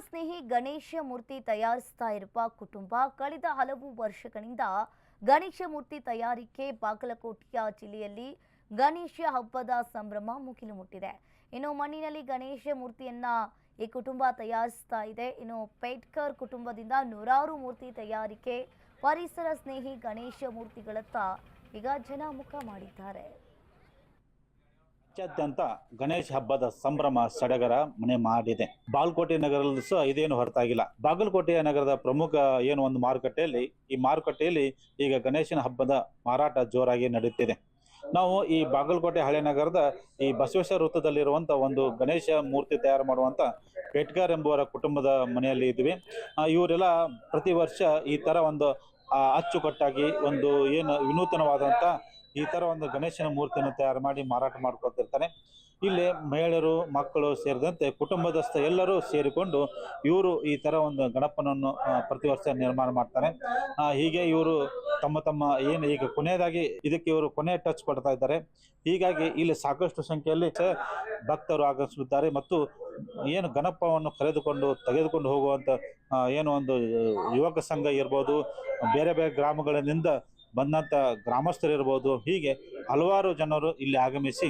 ಸ್ನೇಹಿ ಗಣೇಶ ಮೂರ್ತಿ ತಯಾರಿಸ್ತಾ ಇರುವ ಕುಟುಂಬ ಕಳೆದ ಹಲವು ವರ್ಷಗಳಿಂದ ಗಣೇಶ ಮೂರ್ತಿ ತಯಾರಿಕೆ ಬಾಗಲಕೋಟೆಯ ಜಿಲ್ಲೆಯಲ್ಲಿ ಗಣೇಶ ಹಬ್ಬದ ಸಂಭ್ರಮ ಮುಗಿಲು ಮುಟ್ಟಿದೆ ಇನ್ನು ಮಣ್ಣಿನಲ್ಲಿ ಗಣೇಶ ಮೂರ್ತಿಯನ್ನ ಈ ಕುಟುಂಬ ತಯಾರಿಸ್ತಾ ಇದೆ. ಇನ್ನು ಪೇಟ್ಕರ್ ಕುಟುಂಬದಿಂದ ನೂರಾರು ಮೂರ್ತಿ ತಯಾರಿಕೆ, ಪರಿಸರ ಸ್ನೇಹಿ ಗಣೇಶ ಮೂರ್ತಿಗಳತ್ತ ಈಗ ಜನ ಮುಖ ಮಾಡಿದ್ದಾರೆ. ರಾಜ್ಯಾದ್ಯಂತ ಗಣೇಶ ಹಬ್ಬದ ಸಂಭ್ರಮ ಸಡಗರ ಮನೆ ಮಾಡಿದೆ. ಬಾಗಲಕೋಟೆ ನಗರದಲ್ಲಿ ಸಹ ಇದೇನು ಹೊರತಾಗಿಲ್ಲ. ಬಾಗಲಕೋಟೆ ನಗರದ ಪ್ರಮುಖ ಏನು ಒಂದು ಮಾರುಕಟ್ಟೆಯಲ್ಲಿ, ಈ ಮಾರುಕಟ್ಟೆಯಲ್ಲಿ ಈಗ ಗಣೇಶನ ಹಬ್ಬದ ಮಾರಾಟ ಜೋರಾಗಿ ನಡೆಯುತ್ತಿದೆ ನಾವು ಈ ಬಾಗಲಕೋಟೆ ಹಳೆ ನಗರದ ಈ ಬಸವೇಶ್ವರ ವೃತ್ತದಲ್ಲಿರುವಂತ ಒಂದು ಗಣೇಶ ಮೂರ್ತಿ ತಯಾರು ಮಾಡುವಂತ ಪೇಟ್ಗಾರ್ ಎಂಬುವರ ಕುಟುಂಬದ ಮನೆಯಲ್ಲಿ ಇದ್ವಿ. ಇವರೆಲ್ಲ ಪ್ರತಿ ವರ್ಷ ಈ ತರ ಒಂದು ಅಚ್ಚುಕಟ್ಟಾಗಿ ಒಂದು ಏನು ವಿನೂತನವಾದಂತ ಈ ತರ ಒಂದು ಗಣೇಶನ ಮೂರ್ತಿಯನ್ನು ತಯಾರು ಮಾಡಿ ಮಾರಾಟ ಮಾಡ್ಕೊತಿರ್ತಾನೆ. ಇಲ್ಲಿ ಮಹಿಳೆಯರು, ಮಕ್ಕಳು ಸೇರಿದಂತೆ ಕುಟುಂಬದಸ್ಥ ಎಲ್ಲರೂ ಸೇರಿಕೊಂಡು ಇವರು ಈ ತರ ಒಂದು ಗಣಪನನ್ನು ಪ್ರತಿ ವರ್ಷ ನಿರ್ಮಾಣ ಮಾಡ್ತಾರೆ. ಹೀಗೆ ಇವರು ತಮ್ಮ ತಮ್ಮ ಏನು ಈಗ ಕೊನೆಯದಾಗಿ ಇದಕ್ಕೆ ಇವರು ಕೊನೆ ಟಚ್ ಕೊಡ್ತಾ ಇದ್ದಾರೆ. ಹೀಗಾಗಿ ಇಲ್ಲಿ ಸಾಕಷ್ಟು ಸಂಖ್ಯೆಯಲ್ಲಿ ಭಕ್ತರು ಆಗಮಿಸುತ್ತಾರೆ ಮತ್ತು ಏನು ಗಣಪವನ್ನು ಕರೆದುಕೊಂಡು, ತೆಗೆದುಕೊಂಡು ಹೋಗುವಂತ ಏನು ಒಂದು ಯುವಕ ಸಂಘ ಇರ್ಬೋದು, ಬೇರೆ ಬೇರೆ ಗ್ರಾಮಗಳಿಂದ ಬಂದಂತ ಗ್ರಾಮಸ್ಥರು ಇರ್ಬೋದು, ಹೀಗೆ ಹಲವಾರು ಜನರು ಇಲ್ಲಿ ಆಗಮಿಸಿ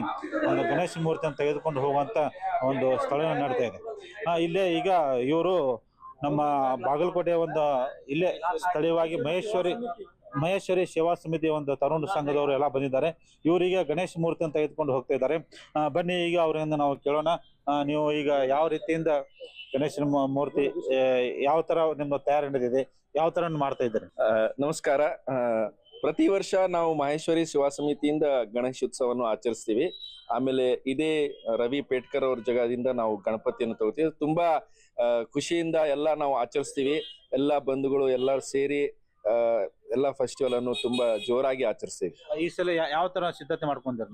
ಒಂದು ಗಣೇಶ ಮೂರ್ತಿಯನ್ನು ತೆಗೆದುಕೊಂಡು ಹೋಗುವಂತ ಒಂದು ಸ್ಥಳ ನಡೀತಾ ಇದೆ. ಇಲ್ಲೇ ಈಗ ಇವರು ನಮ್ಮ ಬಾಗಲಕೋಟೆಯ ಒಂದು ಇಲ್ಲೇ ಸ್ಥಳೀಯವಾಗಿ ಮಹೇಶ್ವರಿ ಮಹೇಶ್ವರಿ ಸೇವಾ ಸಮಿತಿಯ ಒಂದು ತರುಣ ಸಂಘದವರು ಎಲ್ಲ ಬಂದಿದ್ದಾರೆ. ಇವರಿಗೆ ಗಣೇಶ ಮೂರ್ತಿಯನ್ನು ತೆಗೆದುಕೊಂಡು ಹೋಗ್ತಾ ಇದ್ದಾರೆ. ಬನ್ನಿ ಈಗ ಅವರಿಂದ ನಾವು ಕೇಳೋಣ. ನೀವು ಈಗ ಯಾವ ರೀತಿಯಿಂದ ಗಣೇಶನ ಮೂರ್ತಿ ಯಾವ ತರ ನಿಮ್ಮ ತಯಾರಿ ನಡೆದಿದೆ, ಯಾವ ತರ ಮಾಡ್ತಾ ಇದ್ದಾರೆ? ನಮಸ್ಕಾರ. ಪ್ರತಿ ವರ್ಷ ನಾವು ಮಹೇಶ್ವರಿ ಸೇವಾ ಸಮಿತಿಯಿಂದ ಗಣೇಶೋತ್ಸವವನ್ನು ಆಚರಿಸ್ತೀವಿ. ಆಮೇಲೆ ಇದೇ ರವಿ ಪೇಟ್ಕರ್ ಅವ್ರ ಜಗದಿಂದ ನಾವು ಗಣಪತಿಯನ್ನು ತಗೋತೀವಿ. ತುಂಬಾ ಖುಷಿಯಿಂದ ಎಲ್ಲ ನಾವು ಆಚರಿಸ್ತೀವಿ. ಎಲ್ಲ ಬಂಧುಗಳು ಎಲ್ಲರೂ ಸೇರಿ ಎಲ್ಲ ಫೆಸ್ಟಿವಲ್ ಅನ್ನು ತುಂಬಾ ಜೋರಾಗಿ ಆಚರಿಸ್ತೀವಿ. ಈ ಸಲ ಯಾವ ತರ ಸಿದ್ಧತೆ ಮಾಡ್ಕೊಂಡಿರ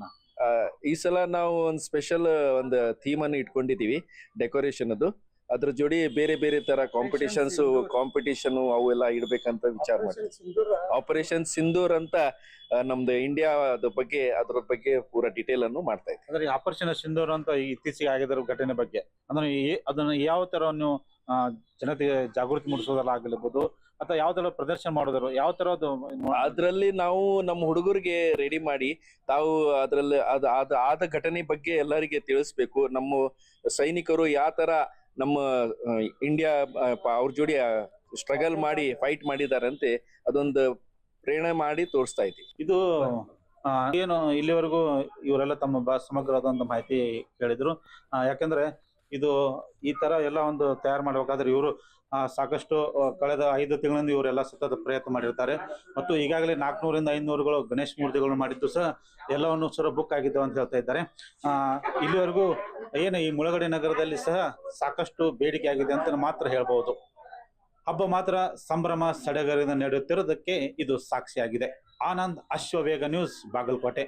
ಈ ಸಲ ನಾವು ಒಂದು ಸ್ಪೆಷಲ್ ಒಂದು ಥೀಮ್ ಅನ್ನು ಇಟ್ಕೊಂಡಿದೀವಿ ಡೆಕೋರೇಷನ್ ಅದು. ಅದ್ರ ಜೋಡಿ ಬೇರೆ ಬೇರೆ ತರ ಕಾಂಪಿಟೇಷನ್ಸ್ ಕಾಂಪಿಟೇಷನ್ ಅವು ಎಲ್ಲ ಇಡ್ಬೇಕಂತ ವಿಚಾರ ಮಾಡ್ತೀವಿ. ಆಪರೇಷನ್ ಸಿಂಧೂರ್ ಅಂತ ನಮ್ದು ಇಂಡಿಯಾ ಬಗ್ಗೆ ಅದ್ರ ಬಗ್ಗೆ ಪೂರ ಡೀಟೇಲ್ ಅನ್ನು ಮಾಡ್ತಾ ಇದ್ದೀವಿ. ಅಂದ್ರೆ ಆಪರೇಷನ್ ಸಿಂಧೂರ್ ಅಂತ ಈ ಇತ್ತೀಚೆಗೆ ಆಗಿರೋ ಘಟನೆ ಬಗ್ಗೆ ಅಂದ್ರೆ ಅದನ್ನ ಯಾವ ತರ ನೀವು ಜನತೆಗೆ ಜಾಗೃತಿ ಮೂಡಿಸೋದಲ್ಲ ಆಗಿರ್ಬೋದು ಅಥವಾ ಯಾವ ತರ ಪ್ರದರ್ಶನ ಮಾಡೋದ್ರು ಯಾವ ತರ ಅದು ಅದ್ರಲ್ಲಿ ನಾವು ನಮ್ಮ ಹುಡುಗರಿಗೆ ರೆಡಿ ಮಾಡಿ ತಾವು ಅದ್ರಲ್ಲಿ ಅದ್ ಅದ್ ಆದ ಘಟನೆ ಬಗ್ಗೆ ಎಲ್ಲರಿಗೆ ತಿಳಿಸ್ಬೇಕು. ನಮ್ಮ ಸೈನಿಕರು ಯಾವ ತರ ನಮ್ಮ ಇಂಡಿಯಾ ಅವ್ರ ಜೋಡಿ ಸ್ಟ್ರಗಲ್ ಮಾಡಿ ಫೈಟ್ ಮಾಡಿದಾರಂತೆ, ಅದೊಂದು ಪ್ರೇರಣೆ ಮಾಡಿ ತೋರಿಸ್ತಾ ಐತಿ ಇದು ಏನು ಇಲ್ಲಿವರೆಗೂ ಇವರೆಲ್ಲ ತಮ್ಮ ಸಮಗ್ರವಾದ ಸಮಗ್ರವಾದಂತ ಮಾಹಿತಿ ಹೇಳಿದ್ರು. ಯಾಕಂದ್ರೆ ಇದು ಈ ತರ ಎಲ್ಲ ಒಂದು ತಯಾರು ಮಾಡಬೇಕಾದ್ರೆ ಇವರು ಸಾಕಷ್ಟು ಕಳೆದ ಐದು ತಿಂಗಳಿಂದ ಇವರೆಲ್ಲ ಸತತ ಪ್ರಯತ್ನ ಮಾಡಿರ್ತಾರೆ. ಮತ್ತು ಈಗಾಗಲೇ ನಾಲ್ಕುನೂರಿಂದ ಐನೂರುಗಳು ಗಣೇಶ ಮೂರ್ತಿಗಳನ್ನು ಮಾಡಿದ್ದು ಸಹ ಎಲ್ಲವನ್ನು ಸರ ಬುಕ್ ಆಗಿದ್ದಾವೆ ಅಂತ ಹೇಳ್ತಾ ಇದ್ದಾರೆ. ಇಲ್ಲಿವರೆಗೂ ಏನು ಈ ಮುಳಗಡೆ ನಗರದಲ್ಲಿ ಸಹ ಸಾಕಷ್ಟು ಬೇಡಿಕೆ ಆಗಿದೆ ಅಂತ ಮಾತ್ರ ಹೇಳ್ಬಹುದು ಹಬ್ಬ ಮಾತ್ರ ಸಂಭ್ರಮ ಸಡಗರದಿಂದ ನಡೆಯುತ್ತಿರುವುದಕ್ಕೆ ಇದು ಸಾಕ್ಷಿಯಾಗಿದೆ. ಆನಂದ್ ಅಶ್ವವೇಗ ನ್ಯೂಸ್, ಬಾಗಲಕೋಟೆ.